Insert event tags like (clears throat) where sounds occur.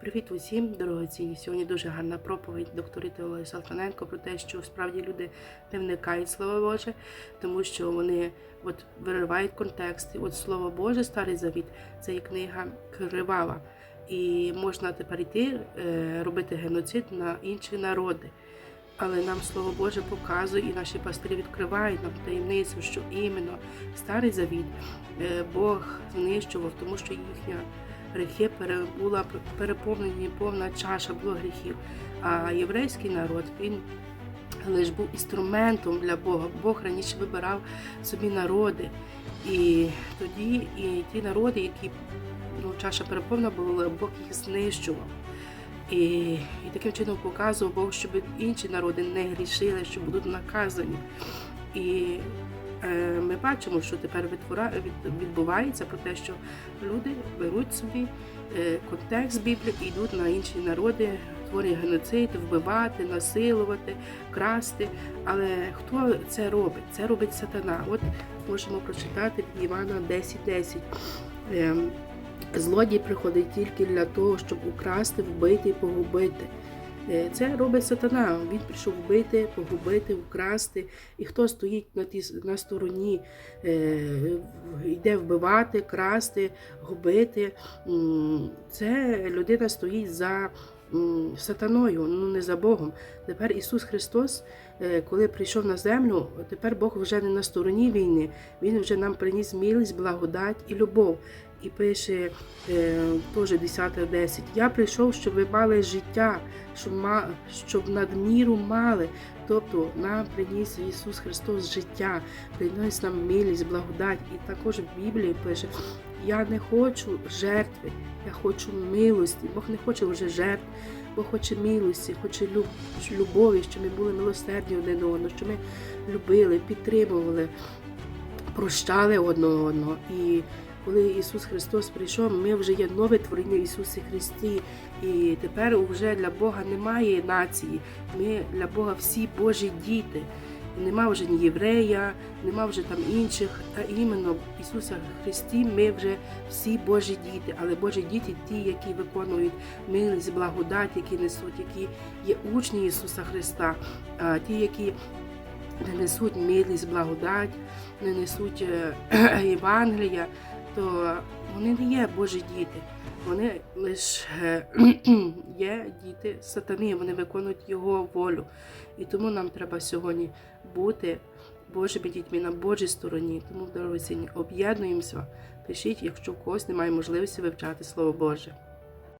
Привіт усім, дорогоцінні. Сьогодні дуже гарна проповідь докторити Олег Салтаненко про те, що справді люди не вникають Слово Боже, тому що вони от виривають контекст. От Слово Боже, Старий Завіт, це є книга кривава. І можна тепер йти е, робити геноцид на інші народи. Але нам Слово Боже показує, і наші пастирі відкривають нам таємницю, що іменно Старий Завіт е, Бог знищував, тому що їхня гріхи була переповнені повна чаша було гріхів. А єврейський народ він лише був інструментом для Бога. Бог раніше вибирав собі народи. І тоді і ті народи, які ну, чаша переповнена була, Бог їх знищував. І, і таким чином показував Бог, щоб інші народи не грішили, що будуть наказані. І ми бачимо, що тепер відбувається про те, що люди беруть собі е, контекст Біблії і йдуть на інші народи, творять геноцид, вбивати, насилувати, красти. Але хто це робить? Це робить сатана. От можемо прочитати в Івана 10.10. Ем, Злодій приходить тільки для того, щоб украсти, вбити і погубити. Е, Це робить сатана. Він прийшов вбити, погубити, вкрасти. І хто стоїть на тій на стороні, е, йде вбивати, красти, губити. Це людина стоїть за сатаною, ну не за Богом. Тепер Ісус Христос, е, коли прийшов на землю, тепер Бог вже не на стороні війни. Він вже нам приніс милість, благодать і любов. І пише теж 10.10. Я прийшов, щоб ви мали життя, щоб, надміру мали. Тобто нам приніс Ісус Христос життя, приніс нам милість, благодать. І також в Біблії пише: Я не хочу жертви, я хочу милості. Бог не хоче вже жертв, Бог хоче милості, хоче любові, щоб ми були милосердні один одного, щоб ми любили, підтримували, прощали одне одного. І коли Ісус Христос прийшов, ми вже є нове творіння Ісусі Христі. І тепер вже для Бога немає нації. Ми для Бога всі Божі діти. Нема вже ні єврея, нема вже там інших, а іменно в Ісуса Христі ми вже всі Божі діти, але Божі діти ті, які виконують милість, благодать, які несуть, які є учні Ісуса Христа, а ті, які не несуть милість, благодать, не несуть е, (clears throat) Євангелія, то вони не є Божі діти. Вони лише (clears throat) є діти сатани, вони виконують його волю. І тому нам треба сьогодні бути Божими дітьми на Божій стороні. Тому, дорогоцінні, об'єднуємося. Пишіть, якщо у когось немає можливості вивчати Слово Боже.